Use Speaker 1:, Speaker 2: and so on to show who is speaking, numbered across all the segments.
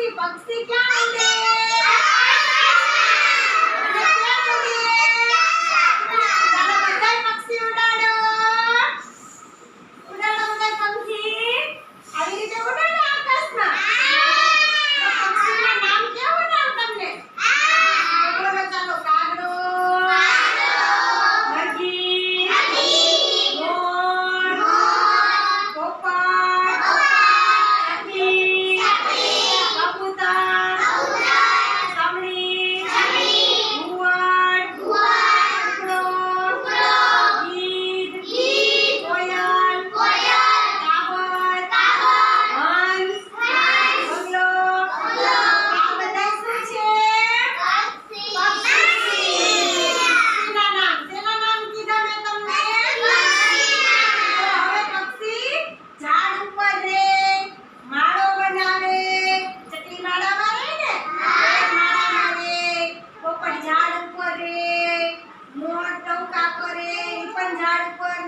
Speaker 1: si Pagsi Candy!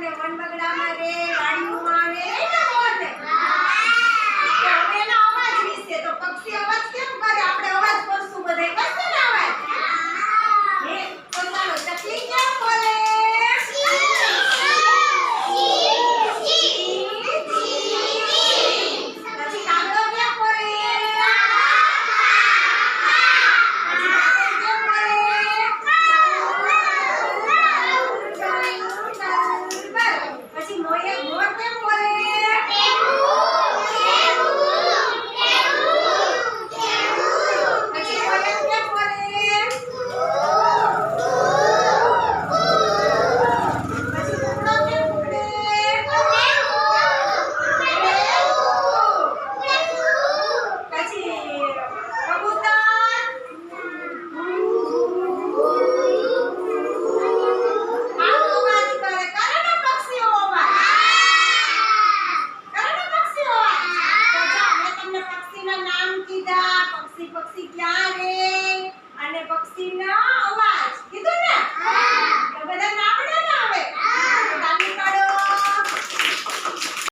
Speaker 1: અને વનબગડામાં રહે પક્ષી ક્યાં રે? અને પક્ષીના